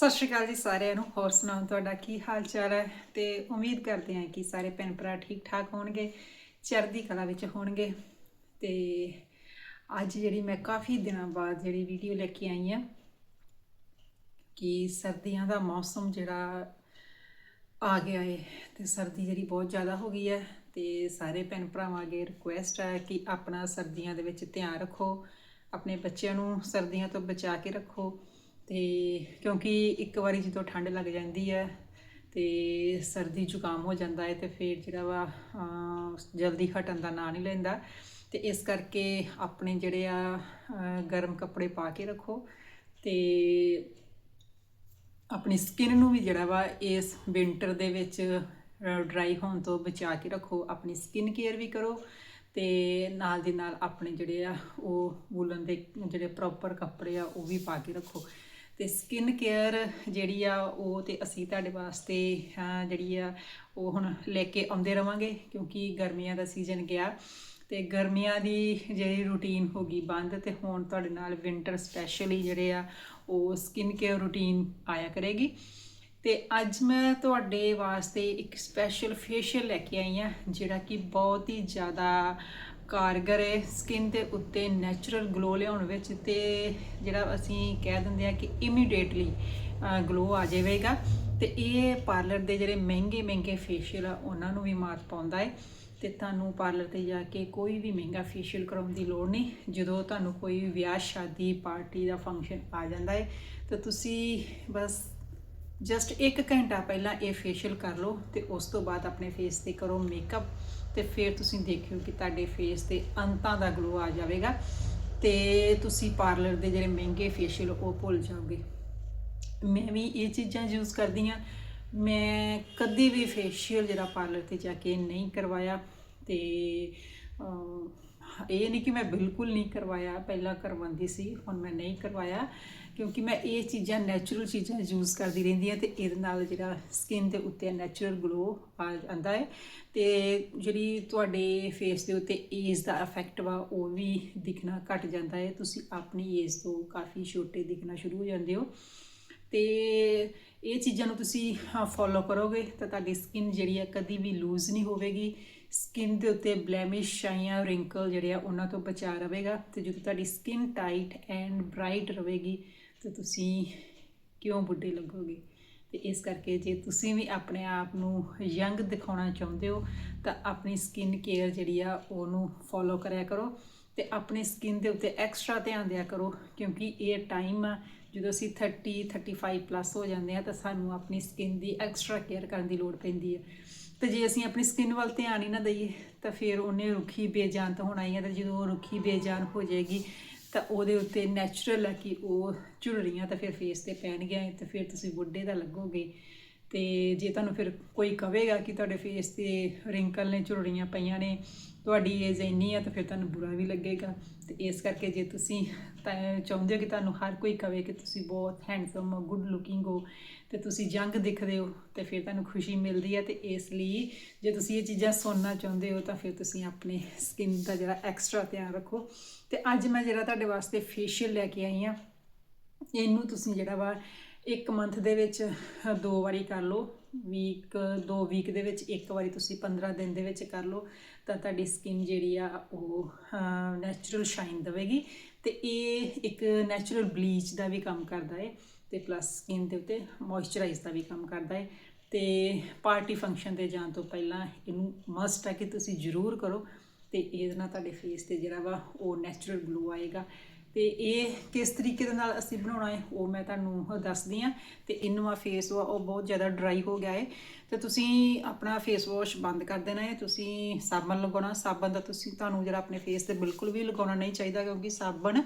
ਸਤਿ ਸ਼੍ਰੀ ਅਕਾਲ ਜੀ ਸਾਰਿਆਂ ਨੂੰ। ਹੋਰ ਸੁਣਾਓ, ਤੁਹਾਡਾ ਕੀ ਹਾਲ ਚਾਲ ਹੈ? ਤੇ ਉਮੀਦ ਕਰਦੇ ਹਾਂ ਕਿ ਸਾਰੇ ਭੈਣ ਭਰਾ ਠੀਕ ਠਾਕ ਹੋਣਗੇ, ਚੜ੍ਹਦੀ ਕਲਾ ਵਿੱਚ ਹੋਣਗੇ। ਤੇ ਅੱਜ ਜਿਹੜੀ ਮੈਂ ਕਾਫੀ ਦਿਨਾਂ ਬਾਅਦ ਜਿਹੜੀ ਵੀਡੀਓ ਲੈ ਕੇ ਆਈ ਹਾਂ ਕਿ ਸਰਦੀਆਂ ਦਾ ਮੌਸਮ ਜਿਹੜਾ ਆ ਗਿਆ ਏ ਤੇ ਸਰਦੀ ਜਿਹੜੀ ਬਹੁਤ ਜ਼ਿਆਦਾ ਹੋ ਗਈ ਹੈ ਤੇ ਸਾਰੇ ਭੈਣ ਭਰਾਵਾਂ ਅੱਗੇ ਰਿਕੁਐਸਟ ਹੈ ਕਿ ਆਪਣਾ ਸਰਦੀਆਂ ਦੇ ਵਿੱਚ ਧਿਆਨ ਰੱਖੋ, ਆਪਣੇ ਬੱਚਿਆਂ ਨੂੰ ਸਰਦੀਆਂ ਤੋਂ ਬਚਾ ਕੇ ਰੱਖੋ। ਤੇ ਕਿਉਂਕਿ ਇੱਕ ਵਾਰੀ ਜਦੋਂ ਠੰਡ ਲੱਗ ਜਾਂਦੀ ਹੈ ਤੇ ਸਰਦੀ ਜ਼ੁਕਾਮ ਹੋ ਜਾਂਦਾ ਹੈ ਤੇ ਫਿਰ ਜਿਹੜਾ ਵਾ ਜਲਦੀ ਹਟਣ ਦਾ ਨਾਂ ਨਹੀਂ ਲੈਂਦਾ। ਤੇ ਇਸ ਕਰਕੇ ਆਪਣੇ ਜਿਹੜੇ ਆ ਗਰਮ ਕੱਪੜੇ ਪਾ ਕੇ ਰੱਖੋ ਤੇ ਆਪਣੀ ਸਕਿਨ ਨੂੰ ਵੀ ਜਿਹੜਾ ਵਾ, ਇਸ ਵਿంటర్ ਦੇ ਵਿੱਚ ਡਰਾਈ ਹੋਣ ਤੋਂ ਬਚਾ ਕੇ ਰੱਖੋ। ਆਪਣੀ ਸਕਿਨ ਕੇਅਰ ਵੀ ਕਰੋ ਤੇ ਨਾਲ ਦੀ ਨਾਲ ਆਪਣੇ ਜਿਹੜੇ ਆ, ਉਹ ਵੂਲਨ ਦੇ ਜਿਹੜੇ ਪ੍ਰੋਪਰ ਕੱਪੜੇ ਆ, ਉਹ ਵੀ ਪਾ ਕੇ ਰੱਖੋ। ਤੇ ਸਕਿਨ ਕੇਅਰ ਜਿਹੜੀ ਆ ਉਹ ਤੇ ਅਸੀਂ ਤੁਹਾਡੇ ਵਾਸਤੇ ਜਿਹੜੀ ਆ ਉਹ ਹੁਣ ਲੈ ਕੇ ਆਉਂਦੇ ਰਵਾਂਗੇ, ਕਿਉਂਕਿ ਗਰਮੀਆਂ ਦਾ ਸੀਜ਼ਨ ਗਿਆ। ਤੇ ਗਰਮੀਆਂ ਦੀ ਜਿਹੜੀ ਰੂਟੀਨ ਹੋ ਗਈ ਬੰਦ, ਤੇ ਹੁਣ ਤੁਹਾਡੇ ਨਾਲ ਵਿంటర్ ਸਪੈਸ਼ਲੀ ਜਿਹੜੇ ਆ, ਉਹ ਸਕਿਨ ਕੇਅਰ ਰੂਟੀਨ ਆਇਆ ਕਰੇਗੀ। ਤੇ ਅੱਜ ਮੈਂ ਤੁਹਾਡੇ ਵਾਸਤੇ ਇੱਕ ਸਪੈਸ਼ਲ ਫੇਸ਼ੀਅਲ ਲੈ ਕੇ ਆਈ ਹਾਂ, ਜਿਹੜਾ ਕਿ ਬਹੁਤ ਹੀ ਜ਼ਿਆਦਾ ਕਾਰਗਰ ਹੈ ਸਕਿਨ ਦੇ ਉੱਤੇ ਨੈਚੁਰਲ ਗਲੋ ਲਿਆਉਣ ਵਿੱਚ ਤੇ ਜਿਹੜਾ ਅਸੀਂ ਕਹਿ ਦਿੰਦੇ ਆ ਕਿ ਇਮੀਡੀਏਟਲੀ ਗਲੋ ਆ ਜਾਵੇਗਾ। ਤੇ ਇਹ ਪਾਰਲਰ ਦੇ ਜਿਹੜੇ ਮਹਿੰਗੇ ਮਹਿੰਗੇ ਫੇਸ਼ੀਅਲ ਆ, ਉਹਨਾਂ ਨੂੰ ਵੀ ਮਾਤ ਪਾਉਂਦਾ ਹੈ। ਤੇ ਤੁਹਾਨੂੰ ਪਾਰਲਰ ਤੇ ਜਾ ਕੇ ਕੋਈ ਵੀ ਮਹਿੰਗਾ ਫੇਸ਼ੀਅਲ ਕਰਾਉਣ ਦੀ ਲੋੜ ਨਹੀਂ। ਜਦੋਂ ਤੁਹਾਨੂੰ ਕੋਈ ਵਿਆਹ, ਸ਼ਾਦੀ ਪਾਰਟੀ ਦਾ ਫੰਕਸ਼ਨ ਆ ਜਾਂਦਾ ਹੈ, ਤਾਂ ਤੁਸੀਂ ਬਸ ਜਸਟ 1 ਘੰਟਾ ਪਹਿਲਾਂ ਇਹ ਫੇਸ਼ੀਅਲ ਕਰ ਲਓ ਤੇ ਉਸ ਤੋਂ ਬਾਅਦ ਆਪਣੇ ਫੇਸ ਤੇ ਕਰੋ ਮੇਕਅਪ ਤੇ ਫਿਰ ਤੁਸੀਂ ਦੇਖਿਓ ਕਿ ਤੁਹਾਡੇ ਫੇਸ ਤੇ ਅੰਤਾਂ ਦਾ ਗਲੋ ਆ ਜਾਵੇਗਾ ਤੇ ਤੁਸੀਂ ਪਾਰਲਰ ਦੇ ਜਿਹੜੇ ਮਹਿੰਗੇ ਫੇਸ਼ੀਅਲ ਉਹ ਭੁੱਲ ਜਾਓਗੇ। ਮੈਂ ਵੀ ਇਹ ਚੀਜ਼ਾਂ ਯੂਜ਼ ਕਰਦੀ ਹਾਂ। ਮੈਂ ਕਦੀ ਵੀ ਫੇਸ਼ੀਅਲ ਜਿਹੜਾ ਪਾਰਲਰ ਤੇ ਜਾ ਕੇ ਨਹੀਂ ਕਰਵਾਇਆ ਤੇ ਇਹ ਨਹੀਂ ਕਿ ਮੈਂ ਬਿਲਕੁਲ ਨਹੀਂ ਕਰਵਾਇਆ, ਪਹਿਲਾਂ ਕਰਵਾਉਂਦੀ ਸੀ, ਹੁਣ ਮੈਂ ਨਹੀਂ ਕਰਵਾਇਆ, ਕਿਉਂਕਿ ਮੈਂ ਇਹ ਚੀਜ਼ਾਂ ਨੈਚੁਰਲ ਚੀਜ਼ਾਂ ਯੂਜ਼ ਕਰਦੀ ਰਹਿੰਦੀ ਹਾਂ ਤੇ ਇਹਦੇ ਨਾਲ ਜਿਹੜਾ ਸਕਿਨ ਦੇ ਉੱਤੇ ਨੈਚੁਰਲ ਗਲੋ ਆ ਜਾਂਦਾ ਹੈ ਤੇ ਜਿਹੜੀ ਤੁਹਾਡੇ ਫੇਸ ਦੇ ਉੱਤੇ ਏਜ ਦਾ ਇਫੈਕਟ ਵਾ, ਉਹ ਵੀ ਦਿਖਣਾ ਘਟ ਜਾਂਦਾ ਹੈ। ਤੁਸੀਂ ਆਪਣੀ ਏਜ ਤੋਂ ਕਾਫੀ ਛੋਟੇ ਦਿਖਣਾ ਸ਼ੁਰੂ ਹੋ ਜਾਂਦੇ ਹੋ। ਤੇ ਇਹ ਚੀਜ਼ਾਂ ਨੂੰ ਤੁਸੀਂ ਫੋਲੋ ਕਰੋਗੇ ਤਾਂ ਤੁਹਾਡੀ ਸਕਿਨ ਜਿਹੜੀ ਹੈ ਕਦੀ ਵੀ ਲੂਜ਼ ਨਹੀਂ ਹੋਵੇਗੀ। ਸਕਿਨ ਦੇ ਉੱਤੇ ਬਲੈਮਿਸ਼ ਜਾਂ ਰਿੰਕਲ ਜਿਹੜੇ ਆ, ਉਹਨਾਂ ਤੋਂ ਬਚਾ ਰਹੇਗਾ ਤੇ ਜਦੋਂ ਤੁਹਾਡੀ ਸਕਿਨ ਟਾਈਟ ਐਂਡ ਬ੍ਰਾਈਟ ਰਹੇਗੀ, ਤੇ ਤੁਸੀਂ ਕਿਉਂ ਬੁੱਢੇ ਲੱਗੋਗੇ? ਤੇ ਇਸ ਕਰਕੇ ਜੇ ਤੁਸੀਂ ਵੀ ਆਪਣੇ ਆਪ ਨੂੰ ਯੰਗ ਦਿਖਾਉਣਾ ਚਾਹੁੰਦੇ ਹੋ, ਤਾਂ ਆਪਣੀ ਸਕਿਨ ਕੇਅਰ ਜਿਹੜੀ ਆ, ਉਹਨੂੰ ਫੋਲੋ ਕਰਿਆ ਕਰੋ ਤੇ ਆਪਣੀ ਸਕਿਨ ਦੇ ਉੱਤੇ ਐਕਸਟਰਾ ਧਿਆਨ ਦਿਆ ਕਰੋ, ਕਿਉਂਕਿ ਇਹ ਟਾਈਮ ਆ, ਜਦੋਂ ਅਸੀਂ 30 35 ਪਲੱਸ ਹੋ ਜਾਂਦੇ ਆ, ਤਾਂ ਸਾਨੂੰ ਆਪਣੀ ਸਕਿਨ ਦੀ ਐਕਸਟਰਾ ਕੇਅਰ ਕਰਨ ਦੀ ਲੋੜ ਪੈਂਦੀ ਹੈ ਤੇ ਜੇ ਅਸੀਂ ਆਪਣੀ ਸਕਿਨ ਵੱਲ ਧਿਆਨ ਹੀ ਨਾ ਦਈਏ, ਤਾਂ ਫਿਰ ਉਹਨੇ ਰੁੱਖੀ ਬੇਜਾਨ ਤਾਂ ਹੋਣਾ ਹੀ ਹੈ ਤੇ ਜਦੋਂ ਉਹ ਰੁੱਖੀ ਬੇਜਾਨ ਹੋ ਜਾਏਗੀ, ਤਾਂ ਉਹਦੇ ਉੱਤੇ ਨੈਚੁਰਲ ਹੈ ਕਿ ਉਹ ਝੁਰੜੀਆਂ ਤਾਂ ਫਿਰ ਫੇਸ ਤੇ ਪੈਣ ਗਿਆ ਤੇ ਫਿਰ ਤੁਸੀਂ ਬੁੱਢੇ ਦਾ ਲੱਗੋਗੇ। ਤੇ ਜੇ ਤੁਹਾਨੂੰ ਫਿਰ ਕੋਈ ਕਹੇਗਾ ਕਿ ਤੁਹਾਡੇ ਫੇਸ ਤੇ ਰਿੰਕਲ ਨੇ, ਝੁਰੜੀਆਂ ਪਈਆਂ ਨੇ, ਤੁਹਾਡੀ ਏਜ ਇੰਨੀ ਆ ਤਾਂ ਫਿਰ ਤੁਹਾਨੂੰ ਬੁਰਾ ਵੀ ਲੱਗੇਗਾ। ਤੇ ਇਸ ਕਰਕੇ ਜੇ ਤੁਸੀਂ ਤਾਂ ਚਾਹੁੰਦੇ ਹੋ ਕਿ ਤੁਹਾਨੂੰ ਹਰ ਕੋਈ ਕਵੇ ਕਿ ਤੁਸੀਂ ਬਹੁਤ ਹੈਂਡਸਮ ਹੋ ਗੁੱਡ ਲੁਕਿੰਗ ਹੋ, ਤੇ ਤੁਸੀਂ ਜੰਗ ਦਿਖਦੇ ਹੋ, ਤੇ ਫਿਰ ਤੁਹਾਨੂੰ ਖੁਸ਼ੀ ਮਿਲਦੀ ਹੈ ਤੇ ਇਸ ਲਈ ਜੇ ਤੁਸੀਂ ਇਹ ਚੀਜ਼ਾਂ ਸੁਣਨਾ ਚਾਹੁੰਦੇ ਹੋ ਤਾਂ ਫਿਰ ਤੁਸੀਂ ਆਪਣੇ ਸਕਿਨ ਦਾ ਜਿਹੜਾ ਐਕਸਟਰਾ ਧਿਆਨ ਰੱਖੋ। ਤੇ ਅੱਜ ਮੈਂ ਜਿਹੜਾ ਤੁਹਾਡੇ ਵਾਸਤੇ ਫੇਸ਼ੀਅਲ ਲੈ ਕੇ ਆਈ ਹਾਂ ਇਹਨੂੰ ਤੁਸੀਂ ਜਿਹੜਾ ਵਾ ਇੱਕ ਮੰਥ ਦੇ ਵਿੱਚ ਦੋ ਵਾਰੀ ਕਰ ਲਓ। ਵੀਕ ਦੋ ਵੀਕ ਦੇ ਵਿੱਚ ਇੱਕ ਵਾਰੀ ਤੁਸੀਂ 15 ਦਿਨ ਦੇ ਵਿੱਚ ਕਰ ਲਓ। ਤਾਂ ਤੁਹਾਡੀ ਸਕਿਨ ਜਿਹੜੀ ਆ, ਉਹ ਨੈਚੁਰਲ ਸ਼ਾਈਨ ਦੇਵੇਗੀ। ਤੇ ਇਹ ਇੱਕ ਨੈਚੁਰਲ ਬਲੀਚ ਦਾ ਵੀ ਕੰਮ ਕਰਦਾ ਹੈ ਤੇ ਪਲੱਸ ਸਕਿਨ ਦੇ ਉੱਤੇ ਮੋਇਸਚਰਾਈਜ਼ ਦਾ ਵੀ ਕੰਮ ਕਰਦਾ ਹੈ ਤੇ ਪਾਰਟੀ ਫੰਕਸ਼ਨ ਤੇ ਜਾਣ ਤੋਂ ਪਹਿਲਾਂ ਇਹਨੂੰ ਮਸਟ ਹੈ ਕਿ ਤੁਸੀਂ ਜ਼ਰੂਰ ਕਰੋ। ਤੇ ਇਹਦੇ ਨਾਲ ਤੁਹਾਡੇ ਫੇਸ ਤੇ ਜਿਹੜਾ ਵਾ, ਉਹ ਨੈਚੁਰਲ ਗਲੋ ਆਏਗਾ। ਤੇ ਇਹ ਕਿਸ ਤਰੀਕੇ ਦੇ ਨਾਲ ਅਸੀਂ ਬਣਾਉਣਾ ਹੈ, ਉਹ ਮੈਂ ਤੁਹਾਨੂੰ ਦੱਸਦੀ ਆ ਤੇ ਇਨਵਾ ਫੇਸ ਵਾ ਉਹ ਬਹੁਤ ਜ਼ਿਆਦਾ ਡਰਾਈ ਹੋ ਗਿਆ ਹੈ। ਤੇ ਤੁਸੀਂ ਆਪਣਾ ਫੇਸ ਵਾਸ਼ ਬੰਦ ਕਰ ਦੇਣਾ ਹੈ। ਤੁਸੀਂ ਸਾਬਣ ਲਗਾਉਣਾ, ਸਾਬਣ ਦਾ ਤੁਸੀਂ ਤੁਹਾਨੂੰ ਜਿਹੜਾ ਆਪਣੇ ਫੇਸ ਤੇ ਬਿਲਕੁਲ ਵੀ ਲਗਾਉਣਾ ਨਹੀਂ ਚਾਹੀਦਾ, ਕਿਉਂਕਿ ਸਾਬਣ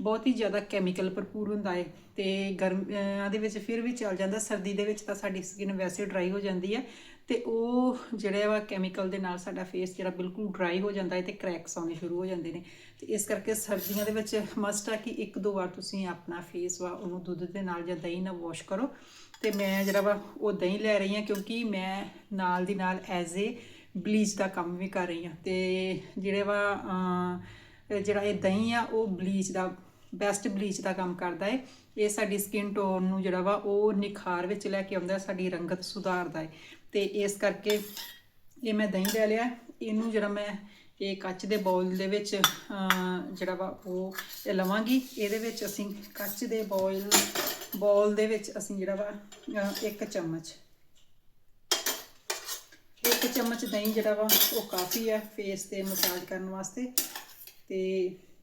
ਬਹੁਤ ਹੀ ਜ਼ਿਆਦਾ ਕੈਮੀਕਲ ਭਰਪੂਰ ਹੁੰਦਾ ਹੈ। ਤੇ ਗਰਮ ਦੇ ਵਿੱਚ ਫਿਰ ਵੀ ਚੱਲ ਜਾਂਦਾ, ਸਰਦੀ ਦੇ ਵਿੱਚ ਤਾਂ ਸਾਡੀ ਸਕਿਨ ਵੈਸੇ ਡਰਾਈ ਹੋ ਜਾਂਦੀ ਹੈ। ਤੇ ਉਹ ਜਿਹੜੇ ਵਾ ਕੈਮੀਕਲ ਦੇ ਨਾਲ ਸਾਡਾ ਫੇਸ ਜਿਹੜਾ ਬਿਲਕੁਲ ਡਰਾਈ ਹੋ ਜਾਂਦਾ ਹੈ ਤੇ ਕ੍ਰੈਕਸ ਆਉਣੇ ਸ਼ੁਰੂ ਹੋ ਜਾਂਦੇ ਨੇ। ਤੇ ਇਸ ਕਰਕੇ ਸਰਦੀਆਂ ਦੇ ਵਿੱਚ ਮਸਟ ਆ ਕਿ ਇੱਕ ਦੋ ਵਾਰ ਤੁਸੀਂ ਆਪਣਾ ਫੇਸ ਵਾ ਉਹਨੂੰ ਦੁੱਧ ਦੇ ਨਾਲ ਜਾਂ ਦਹੀਂ ਨਾਲ ਵਾਸ਼ ਕਰੋ। ਤੇ ਮੈਂ ਜਿਹੜਾ ਵਾ ਉਹ ਦਹੀਂ ਲੈ ਰਹੀ ਹਾਂ ਕਿਉਂਕਿ ਮੈਂ ਨਾਲ ਦੀ ਨਾਲ ਐਜ਼ ਏ ਬਲੀਚ ਦਾ ਕੰਮ ਵੀ ਕਰ ਰਹੀ ਹਾਂ। ਤੇ ਜਿਹੜੇ ਵਾ ਜਿਹੜਾ ਇਹ ਦਹੀਂ ਆ ਉਹ ਬਲੀਚ ਦਾ ਬੈਸਟ ਬਲੀਚ ਦਾ ਕੰਮ ਕਰਦਾ ਹੈ। ਇਹ ਸਾਡੀ ਸਕਿਨ ਟੋਨ ਨੂੰ ਜਿਹੜਾ ਵਾ ਉਹ ਨਿਖਾਰ ਵਿੱਚ ਲੈ ਕੇ ਆਉਂਦਾ ਸਾਡੀ ਰੰਗਤ ਸੁਧਾਰਦਾ ਹੈ। ਤੇ ਇਸ ਕਰਕੇ ਇਹ ਮੈਂ ਦਹੀਂ ਲੈ ਲਿਆ। ਇਹਨੂੰ ਜਿਹੜਾ ਮੈਂ ਇਹ ਕੱਚ ਦੇ ਬਾਉਲ ਦੇ ਵਿੱਚ ਜਿਹੜਾ ਵਾ ਉਹ ਲਵਾਂਗੀ। ਇਹਦੇ ਵਿੱਚ ਅਸੀਂ ਕੱਚ ਦੇ ਬਾਉਲ ਬਾਉਲ ਦੇ ਵਿੱਚ ਅਸੀਂ ਜਿਹੜਾ ਵਾ ਇੱਕ ਚਮਚ। ਇੱਕ ਚਮਚ ਦਹੀਂ ਜਿਹੜਾ ਵਾ, ਉਹ ਕਾਫੀ ਆ ਫੇਸ ਤੇ ਮਸਾਜ ਕਰਨ ਵਾਸਤੇ। ਤੇ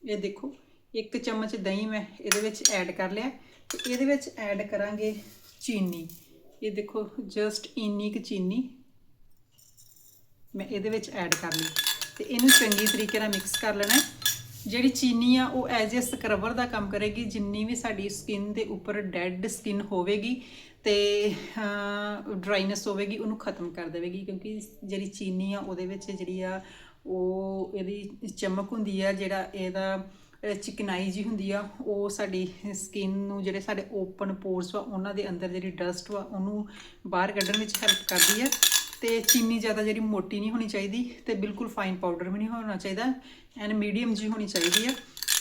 ਇਹ ਦੇਖੋ, ਇੱਕ ਚਮਚ ਦਹੀਂ ਮੈਂ ਇਹਦੇ ਵਿੱਚ ਐਡ ਕਰ ਲਿਆ। ਤੇ ਇਹਦੇ ਵਿੱਚ ਐਡ ਕਰਾਂਗੇ ਚੀਨੀ। ਇਹ ਦੇਖੋ ਜਸਟ ਇੰਨੀ ਕੁ ਚੀਨੀ ਮੈਂ ਇਹਦੇ ਵਿੱਚ ਐਡ ਕਰ ਲਈ ਤੇ ਇਹਨੂੰ ਚੰਗੀ ਤਰੀਕੇ ਨਾਲ ਮਿਕਸ ਕਰ ਲੈਣਾ ਜਿਹੜੀ ਚੀਨੀ ਆ, ਉਹ ਐਜ਼ ਅ ਸਕਰਬਰ ਦਾ ਕੰਮ ਕਰੇਗੀ। ਜਿੰਨੀ ਵੀ ਸਾਡੀ ਸਕਿਨ ਦੇ ਉੱਪਰ ਡੈਡ ਸਕਿਨ ਹੋਵੇਗੀ ਤੇ ਡਰਾਈਨੈਸ ਹੋਵੇਗੀ, ਉਹਨੂੰ ਖਤਮ ਕਰ ਦੇਵੇਗੀ। ਕਿਉਂਕਿ ਜਿਹੜੀ ਚੀਨੀ ਆ, ਉਹਦੇ ਵਿੱਚ ਜਿਹੜੀ ਆ, ਉਹ ਇਹਦੀ ਚਮਕ ਹੁੰਦੀ ਆ, ਜਿਹੜਾ ਇਹਦਾ ਚਿਕਨਾਈ ਜੀ ਹੁੰਦੀ ਆ, ਉਹ ਸਾਡੀ ਸਕਿਨ ਨੂੰ ਜਿਹੜੇ ਸਾਡੇ ਓਪਨ ਪੋਰਸ ਵਾ, ਉਹਨਾਂ ਦੇ ਅੰਦਰ ਜਿਹੜੀ ਡਸਟ ਵਾ, ਉਹਨੂੰ ਬਾਹਰ ਕੱਢਣ ਵਿੱਚ ਹੈਲਪ ਕਰਦੀ ਆ। ਤੇ ਚੀਨੀ ਜ਼ਿਆਦਾ ਜਿਹੜੀ ਮੋਟੀ ਨਹੀਂ ਹੋਣੀ ਚਾਹੀਦੀ ਤੇ ਬਿਲਕੁਲ ਫਾਈਨ ਪਾਊਡਰ ਵੀ ਨਹੀਂ ਹੋਣਾ ਚਾਹੀਦਾ ਐਂਡ ਮੀਡੀਅਮ ਜੀ ਹੋਣੀ ਚਾਹੀਦੀ ਆ।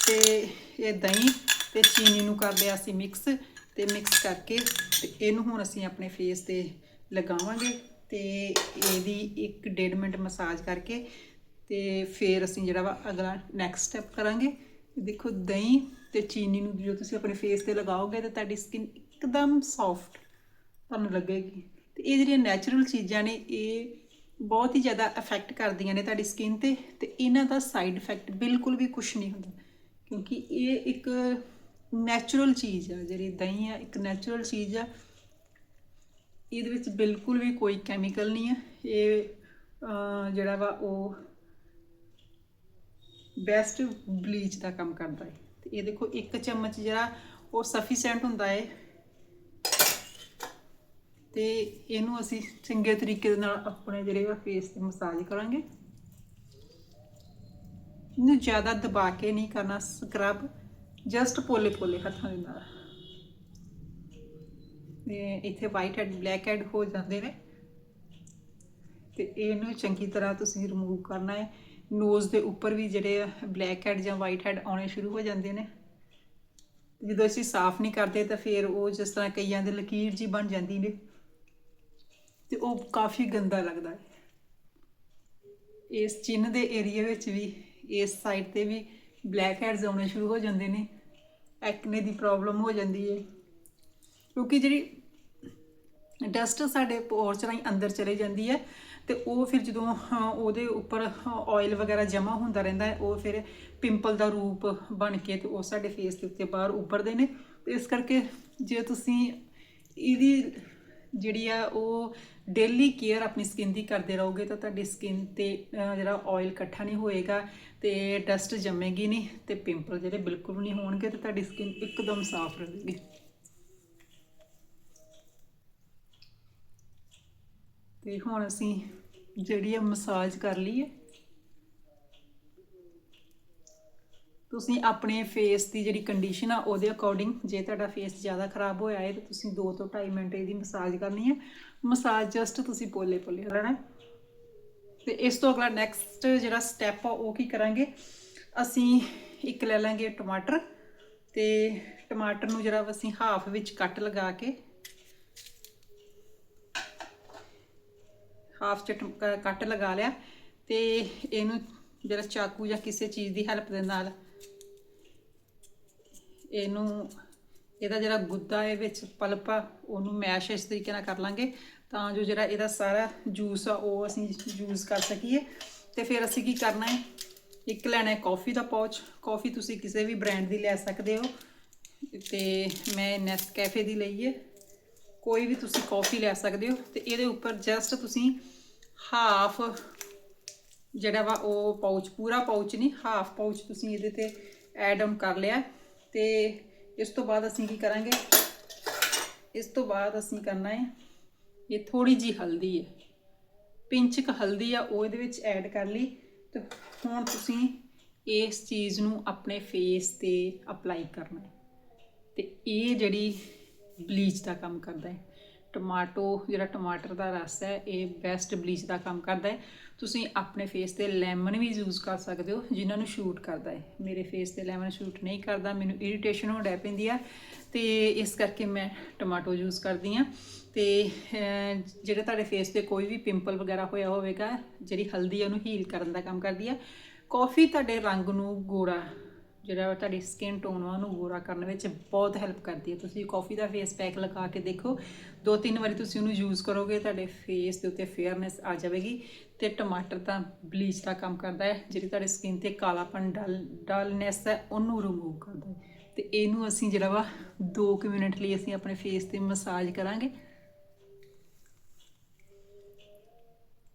ਤੇ ਇਹ ਦਹੀਂ ਤੇ ਚੀਨੀ ਨੂੰ ਕਰ ਲਿਆ ਅਸੀਂ ਮਿਕਸ ਤੇ ਮਿਕਸ ਕਰਕੇ ਤੇ ਇਹਨੂੰ ਹੁਣ ਅਸੀਂ ਆਪਣੇ ਫੇਸ ਤੇ ਲਗਾਵਾਂਗੇ ਤੇ ਇਹਦੀ 1.5 ਮਿੰਟ ਮਸਾਜ ਕਰਕੇ ਤੇ ਫਿਰ ਅਸੀਂ ਜਿਹੜਾ ਵਾ ਅਗਲਾ ਨੈਕਸਟ ਸਟੈਪ ਕਰਾਂਗੇ। ਦੇਖੋ, ਦਹੀਂ ਤੇ ਚੀਨੀ ਨੂੰ ਜਦੋਂ ਤੁਸੀਂ ਆਪਣੇ ਫੇਸ ਤੇ ਲਗਾਓਗੇ ਤਾਂ ਤੁਹਾਡੀ ਸਕਿਨ ਇੱਕਦਮ ਸੌਫਟ ਤੁਹਾਨੂੰ ਲੱਗੇਗੀ। ਤੇ ਇਹ ਜਿਹੜੀਆਂ ਨੈਚੁਰਲ ਚੀਜ਼ਾਂ ਨੇ, ਇਹ ਬਹੁਤ ਹੀ ਜ਼ਿਆਦਾ ਇਫੈਕਟ ਕਰਦੀਆਂ ਨੇ ਤੁਹਾਡੀ ਸਕਿਨ ਤੇ ਤੇ ਇਹਨਾਂ ਦਾ ਸਾਈਡ ਇਫੈਕਟ ਬਿਲਕੁਲ ਵੀ ਕੁਝ ਨਹੀਂ ਹੁੰਦਾ। ਕਿਉਂਕਿ ਇਹ ਇੱਕ ਨੈਚੁਰਲ ਚੀਜ਼ ਆ, ਜਿਹੜੀ ਦਹੀਂ ਆ, ਇੱਕ ਨੈਚੁਰਲ ਚੀਜ਼ ਆ। ਇਹਦੇ ਵਿੱਚ ਬਿਲਕੁਲ ਵੀ ਕੋਈ ਕੈਮੀਕਲ ਨਹੀਂ ਹੈ ਇਹ ਜਿਹੜਾ ਵਾ ਉਹ ਬੈਸਟ ਬਲੀਚ ਦਾ ਕੰਮ ਕਰਦਾ ਹੈ ਤੇ ਇਹ ਦੇਖੋ, ਇੱਕ ਚਮਚ ਜਿਹੜਾ ਉਹ ਸਫੀਸ਼ੀਐਂਟ ਹੁੰਦਾ ਹੈ ਤੇ ਇਹਨੂੰ ਅਸੀਂ ਚੰਗੇ ਤਰੀਕੇ ਦੇ ਨਾਲ ਆਪਣੇ ਜਿਹੜੇ ਫੇਸ ਤੇ ਮਸਾਜ ਕਰਾਂਗੇ। ਇਹਨੂੰ ਜ਼ਿਆਦਾ ਦਬਾ ਕੇ ਨਹੀਂ ਕਰਨਾ ਸਕਰਬ ਜਸਟ ਪੋਲੇ ਪੋਲੇ ਹੱਥਾਂ ਦੇ ਨਾਲ। ਤੇ ਇੱਥੇ ਵਾਈਟ ਹੈਡ ਬਲੈਕ ਹੈਡ ਹੋ ਜਾਂਦੇ ਨੇ। ਤੇ ਇਹਨੂੰ ਚੰਗੀ ਤਰ੍ਹਾਂ ਤੁਸੀਂ ਰਿਮੂਵ ਕਰਨਾ ਹੈ ਨੋਜ਼ ਦੇ ਉੱਪਰ ਵੀ ਜਿਹੜੇ ਬਲੈਕ ਹੈਡ ਜਾਂ ਵਾਈਟ ਹੈਡ ਆਉਣੇ ਸ਼ੁਰੂ ਹੋ ਜਾਂਦੇ ਨੇ। ਜਦੋਂ ਅਸੀਂ ਸਾਫ਼ ਨਹੀਂ ਕਰਦੇ ਤਾਂ ਫਿਰ ਉਹ ਜਿਸ ਤਰ੍ਹਾਂ ਕਈਆਂ ਦੇ ਲਕੀਰ ਜੀ ਬਣ ਜਾਂਦੀ ਨੇ ਤੇ ਉਹ ਕਾਫੀ ਗੰਦਾ ਲੱਗਦਾ ਹੈ। ਇਸ ਚਿੰਨ ਦੇ ਏਰੀਆ ਵਿੱਚ ਵੀ, ਇਸ ਸਾਈਡ ਤੇ ਵੀ ਬਲੈਕ ਹੈਡਸ ਆਉਣੇ ਸ਼ੁਰੂ ਹੋ ਜਾਂਦੇ ਨੇ ਐਕਨੇ ਦੀ ਪ੍ਰੋਬਲਮ ਹੋ ਜਾਂਦੀ ਹੈ। ਕਿਉਂਕਿ ਜਿਹੜੀ ਡਸਟ ਸਾਡੇ ਪੋਰਸ ਰਾਹੀਂ ਅੰਦਰ ਚਲੇ ਜਾਂਦੀ ਹੈ ਤੇ ਉਹ ਫਿਰ ਜਦੋਂ ਉਹਦੇ ਉੱਪਰ ਆਇਲ ਵਗੈਰਾ ਜਮਾ ਹੁੰਦਾ ਰਹਿੰਦਾ ਹੈ, ਉਹ ਫਿਰ ਪਿੰਪਲ ਦਾ ਰੂਪ ਬਣ ਕੇ ਤੇ ਉਹ ਸਾਡੇ ਫੇਸ ਦੇ ਉੱਤੇ ਬਾਹਰ ਉੱਭਰਦੇ ਨੇ। ਇਸ ਕਰਕੇ ਜੇ ਤੁਸੀਂ ਇਹਦੀ ਜਿਹੜੀ ਆ, ਉਹ ਡੇਲੀ ਕੇਅਰ ਆਪਣੀ ਸਕਿਨ ਦੀ ਕਰਦੇ ਰਹੋਗੇ ਤਾਂ ਤੁਹਾਡੀ ਸਕਿਨ ਤੇ ਜਿਹੜਾ ਆਇਲ ਇਕੱਠਾ ਨਹੀਂ ਹੋਏਗਾ ਤੇ ਡਸਟ ਜੰਮੇਗੀ ਨਹੀਂ ਤੇ ਪਿੰਪਲ ਜਿਹੜੇ ਬਿਲਕੁਲ ਨਹੀਂ ਹੋਣਗੇ ਤੇ ਤੁਹਾਡੀ ਸਕਿਨ ਇੱਕਦਮ ਸਾਫ਼ ਰਹੇਗੀ। ਤੇ ਹੁਣ ਅਸੀਂ ਜਿਹੜੀ ਆ ਮਸਾਜ ਕਰ ਲਈ ਹੈ ਤੁਸੀਂ ਆਪਣੇ ਫੇਸ ਦੀ ਜਿਹੜੀ ਕੰਡੀਸ਼ਨ ਆ, ਉਹਦੇ ਅਕੋਰਡਿੰਗ ਜੇ ਤੁਹਾਡਾ ਫੇਸ ਜ਼ਿਆਦਾ ਖਰਾਬ ਹੋਇਆ ਹੈ, ਤਾਂ ਤੁਸੀਂ 2 ਤੋਂ 2.5 ਮਿੰਟ ਇਹਦੀ ਮਸਾਜ ਕਰਨੀ ਹੈ। ਮਸਾਜ ਜਸਟ ਤੁਸੀਂ ਪੋਲੇ ਪੋਲੇ ਕਰਨਾ ਹੈ। ਤੇ ਇਸ ਤੋਂ ਅਗਲਾ ਨੈਕਸਟ ਜਿਹੜਾ ਸਟੈਪ ਆ, ਉਹ ਕੀ ਕਰਾਂਗੇ? ਅਸੀਂ ਇੱਕ ਲੈ ਲਾਂਗੇ ਟਮਾਟਰ ਤੇ ਟਮਾਟਰ ਨੂੰ ਜਿਹੜਾ ਅਸੀਂ ਹਾਫ ਵਿੱਚ ਕੱਟ ਲਗਾ ਕੇ ਹਾਫ ਚ ਕੱਟ ਲਗਾ ਲਿਆ ਤੇ ਇਹਨੂੰ ਜਿਹੜਾ ਚਾਕੂ ਜਾਂ ਕਿਸੇ ਚੀਜ਼ ਦੀ ਹੈਲਪ ਦੇ ਨਾਲ ਇਹਨੂੰ, ਇਹਦਾ ਜਿਹੜਾ ਗੁੱਦਾ ਹੈ ਵਿੱਚ ਪਲਪ ਆ, ਉਹਨੂੰ ਮੈਸ਼ ਇਸ ਤਰੀਕੇ ਨਾਲ ਕਰ ਲਾਂਗੇ ਤਾਂ ਜੋ ਜਿਹੜਾ ਇਹਦਾ ਸਾਰਾ ਜੂਸ ਆ, ਉਹ ਅਸੀਂ ਯੂਜ਼ ਕਰ ਸਕੀਏ। ਤੇ ਫਿਰ ਅਸੀਂ ਕੀ ਕਰਨਾ ਹੈ? ਇੱਕ ਲੈਣਾ ਹੈ ਕਾਫੀ ਦਾ ਪਾਊਚ ਕਾਫੀ ਤੁਸੀਂ ਕਿਸੇ ਵੀ ਬ੍ਰਾਂਡ ਦੀ ਲੈ ਸਕਦੇ ਹੋ। ਤੇ ਮੈਂ ਨੈਸਕੈਫੇ ਦੀ ਲਈ ਹੈ। ਕੋਈ ਵੀ ਤੁਸੀਂ ਕਾਫੀ ਲੈ ਸਕਦੇ ਹੋ ਤੇ ਇਹਦੇ ਉੱਪਰ ਜਸਟ ਤੁਸੀਂ ਹਾਫ ਜਿਹੜਾ ਵਾ ਉਹ ਪਾਊਚ ਪੂਰਾ ਪਾਊਚ ਨਹੀਂ ਹਾਫ ਪਾਊਚ ਤੁਸੀਂ ਇਹਦੇ ਤੇ ਐਡ ਕਰ ਲਿਆ। ਤੇ ਇਸ ਤੋਂ ਬਾਅਦ ਅਸੀਂ ਕੀ ਕਰਾਂਗੇ? ਇਸ ਤੋਂ ਬਾਅਦ ਅਸੀਂ ਕਰਨਾ ਹੈ, ਇਹ ਥੋੜੀ ਜੀ ਹਲਦੀ ਹੈ। ਪਿੰਚ ਕ ਹਲਦੀ ਆ, ਉਹ ਇਹਦੇ ਵਿੱਚ ਐਡ ਕਰ ਲਈ। ਤੇ ਹੁਣ ਤੁਸੀਂ ਇਸ ਚੀਜ਼ ਨੂੰ ਆਪਣੇ ਫੇਸ ਤੇ ਅਪਲਾਈ ਕਰਨਾ ਹੈ। ਤੇ ਇਹ ਜਿਹੜੀ ਬਲੀਚ ਦਾ ਕੰਮ ਕਰਦਾ ਹੈ। ਟਮਾਟੋ ਜਿਹੜਾ ਟਮਾਟਰ ਦਾ ਰਸ ਹੈ ਇਹ ਬੈਸਟ ਬਲੀਚ ਦਾ ਕੰਮ ਕਰਦਾ ਹੈ। ਤੁਸੀਂ ਆਪਣੇ ਫੇਸ ਤੇ ਲੈਮਨ ਵੀ ਯੂਜ਼ ਕਰ ਸਕਦੇ ਹੋ ਜਿਨ੍ਹਾਂ ਨੂੰ ਸ਼ੂਟ ਕਰਦਾ ਹੈ। ਮੇਰੇ ਫੇਸ ਤੇ ਲੈਮਨ ਸ਼ੂਟ ਨਹੀਂ ਕਰਦਾ ਮੈਨੂੰ ਇਰੀਟੇਸ਼ਨ ਹੋਣ ਡੈ ਪੈਂਦੀ ਆ। ਤੇ ਇਸ ਕਰਕੇ ਮੈਂ ਟਮਾਟੋ ਯੂਜ਼ ਕਰਦੀ ਆ ਤੇ ਅਹ, ਜਿਹੜੇ ਤੁਹਾਡੇ ਫੇਸ ਤੇ ਕੋਈ ਵੀ ਪਿੰਪਲ ਵਗੈਰਾ ਹੋਇਆ ਹੋਵੇਗਾ ਜਿਹੜੀ ਹਲਦੀ ਉਹਨੂੰ ਹੀਲ ਕਰਨ ਦਾ ਕੰਮ ਕਰਦੀ ਆ। ਕਾਫੀ ਤੁਹਾਡੇ ਰੰਗ ਨੂੰ ਗੋਰਾ ਜਿਹੜਾ ਤੁਹਾਡੀ ਸਕਿਨ ਟੋਨ ਆ, ਉਹਨੂੰ ਗੋਰਾ ਕਰਨ ਵਿੱਚ ਬਹੁਤ ਹੈਲਪ ਕਰਦੀ ਹੈ। ਤੁਸੀਂ ਕਾਫੀ ਦਾ ਫੇਸ ਪੈਕ ਲਗਾ ਕੇ ਦੇਖੋ। ਦੋ ਤਿੰਨ ਵਾਰੀ ਤੁਸੀਂ ਉਹਨੂੰ ਯੂਜ਼ ਕਰੋਗੇ, ਤੁਹਾਡੇ ਫੇਸ ਦੇ ਉੱਤੇ ਫੇਅਰਨੈਸ ਆ ਜਾਵੇਗੀ ਤੇ ਟਮਾਟਰ ਤਾਂ ਬਲੀਚ ਦਾ ਕੰਮ ਕਰਦਾ ਹੈ। ਜਿਹੜੀ ਤੁਹਾਡੀ ਸਕਿਨ ਤੇ ਕਾਲਾਪਨ ਡਲ ਡਲਨੈਸ ਹੈ, ਉਹਨੂੰ ਰਿਮੂਵ ਕਰਦਾ ਹੈ ਤੇ ਇਹਨੂੰ ਅਸੀਂ ਜਿਹੜਾ ਵਾ 2 ਮਿੰਟ ਲਈ ਅਸੀਂ ਆਪਣੇ ਫੇਸ ਤੇ ਮਸਾਜ ਕਰਾਂਗੇ।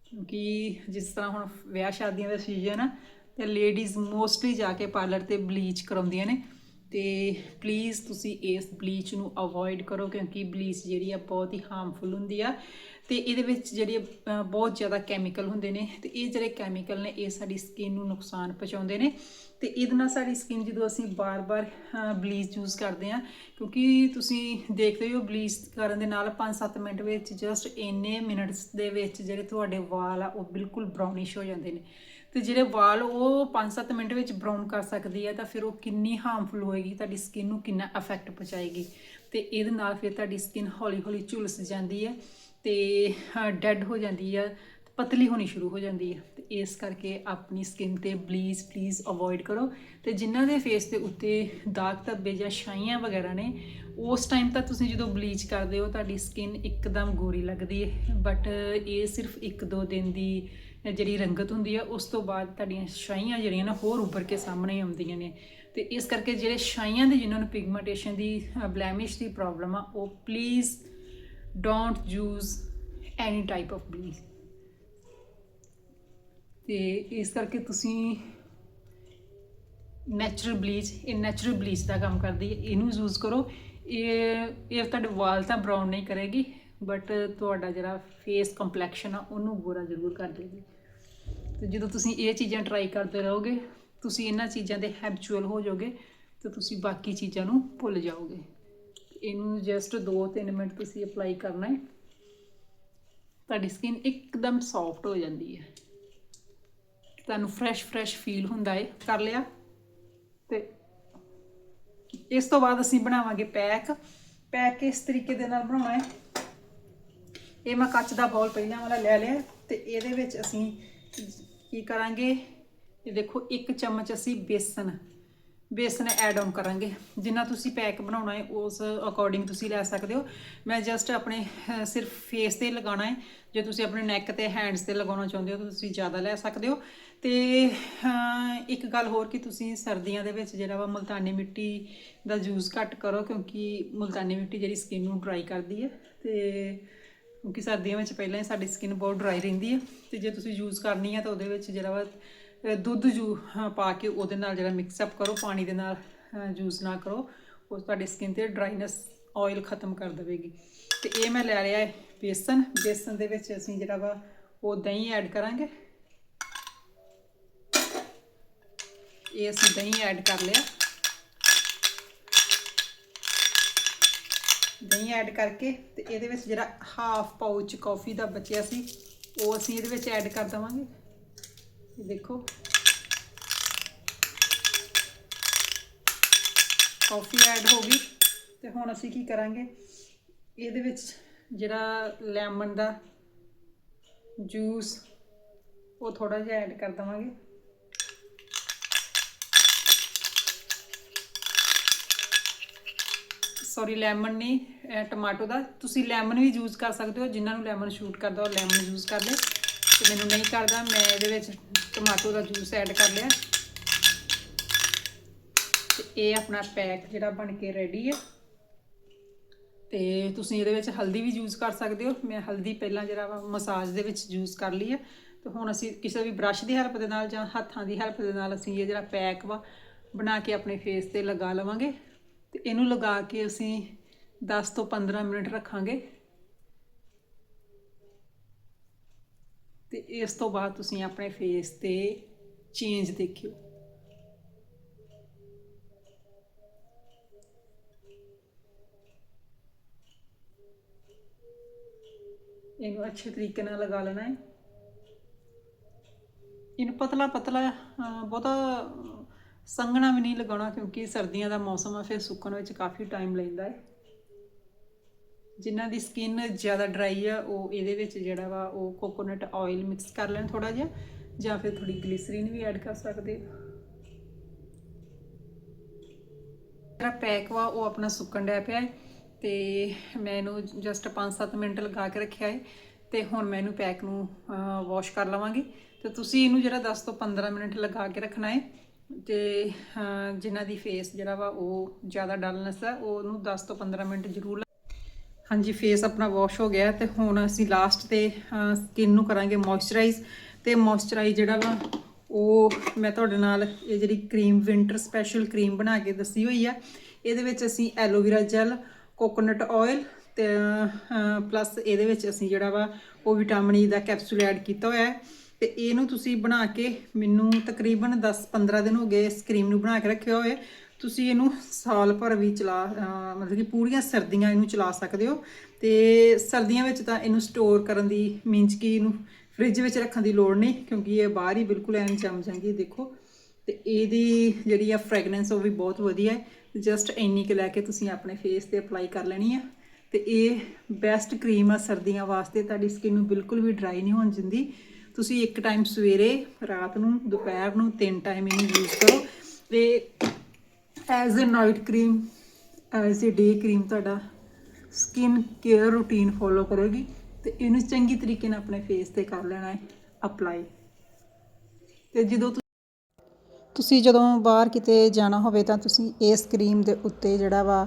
ਕਿਉਂਕਿ ਜਿਸ ਤਰ੍ਹਾਂ ਹੁਣ ਵਿਆਹ ਸ਼ਾਦੀਆਂ ਦਾ ਸੀਜ਼ਨ ਆ ਤੇ ਲੇਡੀਜ਼ ਮੋਸਟਲੀ ਜਾ ਕੇ ਪਾਰਲਰ ਤੇ ਬਲੀਚ ਕਰਾਉਂਦੀਆਂ ਨੇ। ਤੇ ਪਲੀਜ਼ ਤੁਸੀਂ ਇਸ ਬਲੀਚ ਨੂੰ ਅਵੋਇਡ ਕਰੋ ਕਿਉਂਕਿ ਬਲੀਚ ਜਿਹੜੀ ਆ ਬਹੁਤ ਹੀ ਹਾਰਮਫੁਲ ਹੁੰਦੀ ਆ। ਤੇ ਇਹਦੇ ਵਿੱਚ ਜਿਹੜੇ ਬਹੁਤ ਜ਼ਿਆਦਾ ਕੈਮੀਕਲ ਹੁੰਦੇ ਨੇ। ਤੇ ਇਹ ਜਿਹੜੇ ਕੈਮੀਕਲ ਨੇ, ਇਹ ਸਾਡੀ ਸਕਿਨ ਨੂੰ ਨੁਕਸਾਨ ਪਹੁੰਚਾਉਂਦੇ ਨੇ। ਤੇ ਇਹਦੇ ਨਾਲ ਸਾਡੀ ਸਕਿਨ ਜਦੋਂ ਅਸੀਂ ਬਾਰ-ਬਾਰ ਬਲੀਚ ਯੂਜ਼ ਕਰਦੇ ਆ, ਕਿਉਂਕਿ ਤੁਸੀਂ ਦੇਖਦੇ ਹੋ ਬਲੀਚ ਕਰਨ ਦੇ ਨਾਲ 5-7 ਮਿੰਟ ਵਿੱਚ ਜਸਟ ਇੰਨੇ ਮਿੰਟਸ ਦੇ ਵਿੱਚ ਜਿਹੜੇ ਤੁਹਾਡੇ ਵਾਲ ਆ, ਉਹ ਬਿਲਕੁਲ ਬ੍ਰਾਊਨਿਸ਼ ਹੋ ਜਾਂਦੇ ਨੇ। ਤੇ ਜਿਹੜੇ ਵਾਲ ਉਹ 5-7 ਮਿੰਟ ਵਿੱਚ ਬਰਾਊਨ ਕਰ ਸਕਦੀ ਹੈ ਤਾਂ ਫਿਰ ਉਹ ਕਿੰਨੀ ਹਾਰਮਫੁਲ ਹੋਏਗੀ, ਤੁਹਾਡੀ ਸਕਿਨ ਨੂੰ ਕਿੰਨਾ ਇਫੈਕਟ ਪਹੁੰਚਾਏਗੀ। ਤੇ ਇਹਦੇ ਨਾਲ ਫਿਰ ਤੁਹਾਡੀ ਸਕਿਨ ਹੌਲੀ-ਹੌਲੀ ਝੁਲਸ ਜਾਂਦੀ ਹੈ ਤੇ ਡੈਡ ਹੋ ਜਾਂਦੀ ਹੈ ਪਤਲੀ ਹੋਣੀ ਸ਼ੁਰੂ ਹੋ ਜਾਂਦੀ ਹੈ ਤੇ ਇਸ ਕਰਕੇ ਆਪਣੀ ਸਕਿਨ ਤੇ ਬਲੀਚ ਪਲੀਜ਼ ਅਵੋਇਡ ਕਰੋ। ਤੇ ਜਿਨ੍ਹਾਂ ਦੇ ਫੇਸ ਦੇ ਉੱਤੇ ਦਾਗ ਧੱਬੇ ਜਾਂ ਛਾਈਆਂ ਵਗੈਰਾ ਨੇ, ਉਸ ਟਾਈਮ ਤਾਂ ਤੁਸੀਂ ਜਦੋਂ ਬਲੀਚ ਕਰਦੇ ਹੋ, ਤੁਹਾਡੀ ਸਕਿਨ ਇੱਕਦਮ ਗੋਰੀ ਲੱਗਦੀ ਹੈ। ਬਟ ਇਹ ਸਿਰਫ 1-2 ਦਿਨ ਦੀ ਜਿਹੜੀ ਰੰਗਤ ਹੁੰਦੀ ਆ, ਉਸ ਤੋਂ ਬਾਅਦ ਤੁਹਾਡੀਆਂ ਛਾਈਆਂ ਜਿਹੜੀਆਂ ਨਾ ਹੋਰ ਉੱਭਰ ਕੇ ਸਾਹਮਣੇ ਆਉਂਦੀਆਂ ਨੇ। ਤੇ ਇਸ ਕਰਕੇ ਜਿਹੜੇ ਛਾਈਆਂ ਦੇ ਜਿਨ੍ਹਾਂ ਨੂੰ ਪਿਗਮੈਂਟੇਸ਼ਨ ਦੀ ਬਲੈਮਿਸ਼ ਦੀ ਪ੍ਰੋਬਲਮ ਆ, ਉਹ please don't use any type of bleach ਤੇ ਇਸ ਕਰਕੇ ਤੁਸੀਂ ਨੈਚੁਰਲ ਬਲੀਚ ਇਹ ਨੈਚੁਰਲ ਬਲੀਚ ਦਾ ਕੰਮ ਕਰਦੀ ਹੈ, ਇਹਨੂੰ ਯੂਜ਼ ਕਰੋ। ਇਹ ਇਹ ਤੁਹਾਡੇ ਵਾਲ ਤਾਂ ਬਰਾਊਨ ਨਹੀਂ ਕਰੇਗੀ ਬਟ ਤੁਹਾਡਾ ਜਿਹੜਾ ਫੇਸ ਕੰਪਲੈਕਸ਼ਨ ਆ, ਉਹਨੂੰ ਗੋਰਾ ਜ਼ਰੂਰ ਕਰ ਦੇਗੀ। ਤੇ ਜਦੋਂ ਤੁਸੀਂ ਇਹ ਚੀਜ਼ਾਂ ਟਰਾਈ ਕਰਦੇ ਰਹੋਗੇ, ਤੁਸੀਂ ਇਹਨਾਂ ਚੀਜ਼ਾਂ ਦੇ ਹੈਬਿਚੁਅਲ ਹੋ ਜਾਓਗੇ ਤੇ ਤੁਸੀਂ ਬਾਕੀ ਚੀਜ਼ਾਂ ਨੂੰ ਭੁੱਲ ਜਾਓਗੇ। ਇਹਨੂੰ ਜਸਟ 2-3 ਮਿੰਟ ਤੁਸੀਂ ਅਪਲਾਈ ਕਰਨਾ ਹੈ। ਤੁਹਾਡੀ ਸਕਿਨ ਇੱਕਦਮ ਸੌਫਟ ਹੋ ਜਾਂਦੀ ਹੈ। ਤੁਹਾਨੂੰ ਫਰੈਸ਼ ਫਰੈਸ਼ ਫੀਲ ਹੁੰਦਾ ਹੈ। ਕਰ ਲਿਆ। ਤੇ ਇਸ ਤੋਂ ਬਾਅਦ ਅਸੀਂ ਬਣਾਵਾਂਗੇ ਪੈਕ ਪੈਕ ਇਸ ਤਰੀਕੇ ਦੇ ਨਾਲ ਬਣਾਉਣਾ ਹੈ। ਇਹ ਮੈਂ ਕੱਚ ਦਾ ਬਾਉਲ ਪਹਿਲਾਂ ਵਾਲਾ ਲੈ ਲਿਆ ਤੇ ਇਹਦੇ ਵਿੱਚ ਅਸੀਂ ਕੀ ਕਰਾਂਗੇ? ਇਹ ਦੇਖੋ, ਇੱਕ ਚਮਚ ਅਸੀਂ ਬੇਸਨ ਬੇਸਨ ਐਡ ਆਨ ਕਰਾਂਗੇ। ਜਿੰਨਾ ਤੁਸੀਂ ਪੈਕ ਬਣਾਉਣਾ ਹੈ, ਉਸ ਅਕੋਰਡਿੰਗ ਤੁਸੀਂ ਲੈ ਸਕਦੇ ਹੋ। ਮੈਂ ਜਸਟ ਆਪਣੇ ਸਿਰਫ ਫੇਸ ਤੇ ਲਗਾਉਣਾ ਹੈ। ਜੇ ਤੁਸੀਂ ਆਪਣੇ ਨੈਕ ਤੇ ਹੈਂਡਸ ਤੇ ਲਗਾਉਣਾ ਚਾਹੁੰਦੇ ਹੋ, ਤਾਂ ਤੁਸੀਂ ਜ਼ਿਆਦਾ ਲੈ ਸਕਦੇ ਹੋ। ਤੇ ਇੱਕ ਗੱਲ ਹੋਰ ਕਿ ਤੁਸੀਂ ਸਰਦੀਆਂ ਦੇ ਵਿੱਚ ਜਿਹੜਾ ਵਾ ਮੁਲਤਾਨੀ ਮਿੱਟੀ ਦਾ ਯੂਜ਼ ਘੱਟ ਕਰੋ, ਕਿਉਂਕਿ ਮੁਲਤਾਨੀ ਮਿੱਟੀ ਜਿਹੜੀ ਸਕਿਨ ਨੂੰ ਡਰਾਈ ਕਰਦੀ ਹੈ। ਤੇ ਕਿਉਂਕਿ ਸਰਦੀਆਂ ਵਿੱਚ ਪਹਿਲਾਂ ਹੀ ਸਾਡੀ ਸਕਿਨ ਬਹੁਤ ਡਰਾਈ ਰਹਿੰਦੀ ਹੈ ਤੇ ਜੇ ਤੁਸੀਂ ਯੂਜ਼ ਕਰਨੀ ਹੈ ਤਾਂ ਉਹਦੇ ਵਿੱਚ ਜਿਹੜਾ ਵਾ ਦੁੱਧ ਜੂ ਪਾ ਕੇ ਉਹਦੇ ਨਾਲ ਜਿਹੜਾ ਮਿਕਸ ਅਪ ਕਰੋ, ਪਾਣੀ ਦੇ ਨਾਲ ਯੂਜ਼ ਨਾ ਕਰੋ, ਉਹ ਤੁਹਾਡੀ ਸਕਿਨ ਤੇ ਡਰਾਈਨੈਸ ਆਇਲ ਖਤਮ ਕਰ ਦੇਵੇਗੀ। ਤੇ ਇਹ ਮੈਂ ਲੈ ਲਿਆ ਹੈ ਬੇਸਨ ਬੇਸਨ ਦੇ ਵਿੱਚ ਅਸੀਂ ਜਿਹੜਾ ਵਾ ਉਹ ਦਹੀਂ ਐਡ ਕਰਾਂਗੇ। ਇਹ ਅਸੀਂ ਦਹੀਂ ਐਡ ਕਰ ਲਿਆ। ਦਹੀਂ ਐਡ ਕਰਕੇ ਤੇ ਇਹਦੇ ਵਿੱਚ ਜਿਹੜਾ ਹਾਫ ਪਾਊਚ ਕਾਫੀ ਦਾ ਬਚਿਆ ਸੀ, ਉਹ ਅਸੀਂ ਇਹਦੇ ਵਿੱਚ ਐਡ ਕਰ ਦਵਾਂਗੇ। ਇਹ ਦੇਖੋ। ਕਾਫੀ ਐਡ ਹੋ ਗਈ ਤੇ ਹੁਣ ਅਸੀਂ ਕੀ ਕਰਾਂਗੇ? ਇਹਦੇ ਵਿੱਚ ਜਿਹੜਾ ਲੈਮਨ ਦਾ ਜੂਸ ਉਹ ਥੋੜਾ ਜਿਹਾ ਐਡ ਕਰ ਦਵਾਂਗੇ। ਸੌਰੀ ਲੈਮਨ ਨਹੀਂ ਟਮਾਟੋ ਦਾ। ਤੁਸੀਂ ਲੈਮਨ ਵੀ ਯੂਜ਼ ਕਰ ਸਕਦੇ ਹੋ, ਜਿਨ੍ਹਾਂ ਨੂੰ ਲੈਮਨ ਸ਼ੂਟ ਕਰਦਾ, ਉਹ ਲੈਮਨ ਯੂਜ਼ ਕਰ ਲੈ ਤੇ ਮੈਨੂੰ ਨਹੀਂ ਕਰਦਾ, ਮੈਂ ਇਹਦੇ ਵਿੱਚ ਟਮਾਟੋ ਦਾ ਜੂਸ ਐਡ ਕਰ ਲਿਆ। ਤੇ ਇਹ ਆਪਣਾ ਪੈਕ ਜਿਹੜਾ ਬਣ ਕੇ ਰੈਡੀ ਹੈ ਤੇ ਤੁਸੀਂ ਇਹਦੇ ਵਿੱਚ ਹਲਦੀ ਵੀ ਯੂਜ਼ ਕਰ ਸਕਦੇ ਹੋ। ਮੈਂ ਹਲਦੀ ਪਹਿਲਾਂ ਜਿਹੜਾ ਵਾ ਮਸਾਜ ਦੇ ਵਿੱਚ ਯੂਜ਼ ਕਰ ਲਈ ਹੈ ਤੇ ਹੁਣ ਅਸੀਂ ਕਿਸੇ ਵੀ ਬ੍ਰਸ਼ ਦੀ ਹੈਲਪ ਦੇ ਨਾਲ ਜਾਂ ਹੱਥਾਂ ਦੀ ਹੈਲਪ ਦੇ ਨਾਲ ਅਸੀਂ ਇਹ ਜਿਹੜਾ ਪੈਕ ਵਾ, ਬਣਾ ਕੇ ਆਪਣੇ ਫੇਸ ਤੇ ਲਗਾ ਲਵਾਂਗੇ। ਤੇ ਇਹਨੂੰ ਲਗਾ ਕੇ ਅਸੀਂ 10 ਤੋਂ 15 ਮਿੰਟ ਰੱਖਾਂਗੇ। ਤੇ ਇਸ ਤੋਂ ਬਾਅਦ ਤੁਸੀਂ ਆਪਣੇ ਫੇਸ ਤੇ ਚੇਂਜ ਦੇਖਿਓ। ਇਹਨੂੰ ਅੱਛੇ ਤਰੀਕੇ ਨਾਲ ਲਗਾ ਲੈਣਾ ਹੈ। ਇਹਨੂੰ ਪਤਲਾ ਪਤਲਾ ਬਹੁਤਾ ਸੰਘਣਾ ਵੀ ਨਹੀਂ ਲਗਾਉਣਾ ਕਿਉਂਕਿ ਸਰਦੀਆਂ ਦਾ ਮੌਸਮ ਆ, ਫਿਰ ਸੁੱਕਣ ਵਿੱਚ ਕਾਫੀ ਟਾਈਮ ਲੈਂਦਾ ਹੈ। ਜਿਨ੍ਹਾਂ ਦੀ ਸਕਿਨ ਜ਼ਿਆਦਾ ਡਰਾਈ ਆ, ਉਹ ਇਹਦੇ ਵਿੱਚ ਜਿਹੜਾ ਵਾ, ਉਹ ਕੋਕੋਨਟ ਆਇਲ ਮਿਕਸ ਕਰ ਲੈਣ ਥੋੜਾ ਜਿਹਾ, ਜਾਂ ਫਿਰ ਥੋੜੀ ਗਲਿਸਰੀਨ ਵੀ ਐਡ ਕਰ ਸਕਦੇ ਜਿਹੜਾ ਪੈਕ ਵਾ, ਉਹ ਆਪਣਾ ਸੁੱਕਣ ਡਿਆ ਪਿਆ ਹੈ ਤੇ ਮੈਂ ਇਹਨੂੰ ਜਸਟ 5-7 ਮਿੰਟ ਲਗਾ ਕੇ ਰੱਖਿਆ ਹੈ ਤੇ ਹੁਣ ਮੈਂ ਇਹਨੂੰ ਪੈਕ ਨੂੰ ਵਾਸ਼ ਕਰ ਲਵਾਂਗੀ। ਤੇ ਤੁਸੀਂ ਇਹਨੂੰ ਜਿਹੜਾ 10 ਤੋਂ 15 ਮਿੰਟ ਲਗਾ ਕੇ ਰੱਖਣਾ ਹੈ ਤੇ ਜਿਨ੍ਹਾਂ ਦੀ ਫੇਸ ਜਿਹੜਾ ਵਾ ਉਹ ਜ਼ਿਆਦਾ ਡਲਨੈਸ ਹੈ ਉਹਨੂੰ 10 ਤੋਂ 15 ਮਿੰਟ ਜ਼ਰੂਰ ਲ- ਹਾਂਜੀ ਫੇਸ ਆਪਣਾ ਵਾਸ਼ ਹੋ ਗਿਆ ਤੇ ਹੁਣ ਅਸੀਂ ਲਾਸਟ ਤੇ ਸਕਿਨ ਨੂੰ ਕਰਾਂਗੇ ਮੋਇਸਚਰਾਈਜ਼ ਤੇ ਮੋਇਸਚਰਾਈਜ਼ ਜਿਹੜਾ ਵਾ ਉਹ ਮੈਂ ਤੁਹਾਡੇ ਨਾਲ ਇਹ ਜਿਹੜੀ ਕਰੀਮ ਵਿੰਟਰ ਸਪੈਸ਼ਲ ਕਰੀਮ ਬਣਾ ਕੇ ਦੱਸੀ ਹੋਈ ਆ, ਇਹਦੇ ਵਿੱਚ ਅਸੀਂ aloe vera gel coconut oil ਤੇ ਪਲੱਸ ਇਹਦੇ ਵਿੱਚ ਅਸੀਂ ਜਿਹੜਾ ਵਾ ਉਹ ਵਿਟਾਮਿਨ ਈ e ਦਾ ਕੈਪਸੂਲ ਐਡ ਕੀਤਾ ਹੋਇਆ ਹੈ। ਤੇ ਇਹਨੂੰ ਤੁਸੀਂ ਬਣਾ ਕੇ ਮੈਨੂੰ ਤਕਰੀਬਨ 10-15 ਦਿਨ ਹੋ ਗਏ ਇਸ ਕਰੀਮ ਨੂੰ ਬਣਾ ਕੇ ਰੱਖਿਆ ਹੋਇਆ ਤੁਸੀਂ ਇਹਨੂੰ ਸਾਲ ਭਰ ਵੀ ਚਲਾ ਮਤਲਬ ਕਿ ਪੂਰੀਆਂ ਸਰਦੀਆਂ ਇਹਨੂੰ ਚਲਾ ਸਕਦੇ ਹੋ। ਤੇ ਸਰਦੀਆਂ ਵਿੱਚ ਤਾਂ ਇਹਨੂੰ ਸਟੋਰ ਕਰਨ ਦੀ ਮੀਨਸ ਕਿ ਇਹਨੂੰ ਫ੍ਰਿਜ ਵਿੱਚ ਰੱਖਣ ਦੀ ਲੋੜ ਨਹੀਂ, ਕਿਉਂਕਿ ਇਹ ਬਾਹਰ ਹੀ ਬਿਲਕੁਲ ਐਨ ਜੰਮ ਜਾਂਦੀ ਦੇਖੋ। ਤੇ ਇਹਦੀ ਜਿਹੜੀ ਆ ਫ੍ਰੈਗਨੈਂਸ ਉਹ ਵੀ ਬਹੁਤ ਵਧੀਆ ਹੈ। ਜਸਟ ਇੰਨੀ ਕੁ ਲੈ ਕੇ ਤੁਸੀਂ ਆਪਣੇ ਫੇਸ ਤੇ ਅਪਲਾਈ ਕਰ ਲੈਣੀ ਆ। ਤੇ ਇਹ ਬੈਸਟ ਕਰੀਮ ਆ ਸਰਦੀਆਂ ਵਾਸਤੇ, ਤੁਹਾਡੀ ਸਕਿਨ ਨੂੰ ਬਿਲਕੁਲ ਵੀ ਡਰਾਈ ਨਹੀਂ ਹੋਣ ਦਿੰਦੀ। ਤੁਸੀਂ ਇੱਕ ਟਾਈਮ ਸਵੇਰੇ, ਰਾਤ ਨੂੰ, ਦੁਪਹਿਰ ਨੂੰ ਤਿੰਨ ਟਾਈਮ ਇਹਨੂੰ ਯੂਜ਼ ਕਰੋ। ਤੇ as a night cream as a day cream ਤੁਹਾਡਾ ਸਕਿਨ ਕੇਅਰ ਰੂਟੀਨ ਫੋਲੋ ਕਰੋਗੀ ਤੇ ਇਹਨੂੰ ਚੰਗੀ ਤਰੀਕੇ ਨਾਲ ਆਪਣੇ ਫੇਸ ਤੇ ਕਰ ਲੈਣਾ ਹੈ ਅਪਲਾਈ ਤੇ ਜਦੋਂ ਤੁਸੀਂ ਜਦੋਂ ਬਾਹਰ ਕਿਤੇ ਜਾਣਾ ਹੋਵੇ ਤਾਂ ਤੁਸੀਂ ਇਸ ਕਰੀਮ ਦੇ ਉੱਤੇ ਜਿਹੜਾ ਵਾ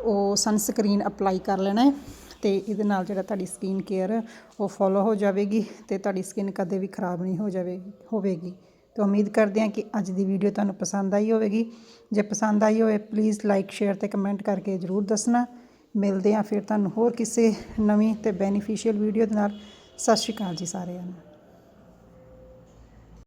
ਉਹ ਸਨਸਕ੍ਰੀਨ ਅਪਲਾਈ ਕਰ ਲੈਣਾ ਹੈ। ਤੇ ਇਹਦੇ ਨਾਲ ਜਿਹੜਾ ਤੁਹਾਡੀ ਸਕਿਨ ਕੇਅਰ ਉਹ ਫੋਲੋ ਹੋ ਜਾਵੇਗੀ ਤੇ ਤੁਹਾਡੀ ਸਕਿਨ ਕਦੇ ਵੀ ਖਰਾਬ ਨਹੀਂ ਹੋ ਜਾਵੇਗੀ ਹੋਵੇਗੀ। ਤੇ ਉਮੀਦ ਕਰਦੇ ਹਾਂ ਕਿ ਅੱਜ ਦੀ ਵੀਡੀਓ ਤੁਹਾਨੂੰ ਪਸੰਦ ਆਈ ਹੋਵੇਗੀ। ਜੇ ਪਸੰਦ ਆਈ ਹੋਵੇ ਪਲੀਜ਼ ਲਾਈਕ ਸ਼ੇਅਰ ਤੇ ਕਮੈਂਟ ਕਰਕੇ ਜਰੂਰ ਦੱਸਣਾ। ਮਿਲਦੇ ਹਾਂ ਫਿਰ ਤੁਹਾਨੂੰ ਹੋਰ ਕਿਸੇ ਨਵੀਂ ਤੇ ਬੈਨੀਫੀਸ਼ੀਅਲ ਵੀਡੀਓ ਦੇ ਨਾਲ। ਸਤਿ ਸ਼੍ਰੀ ਅਕਾਲ ਜੀ ਸਾਰਿਆਂ ਨੂੰ।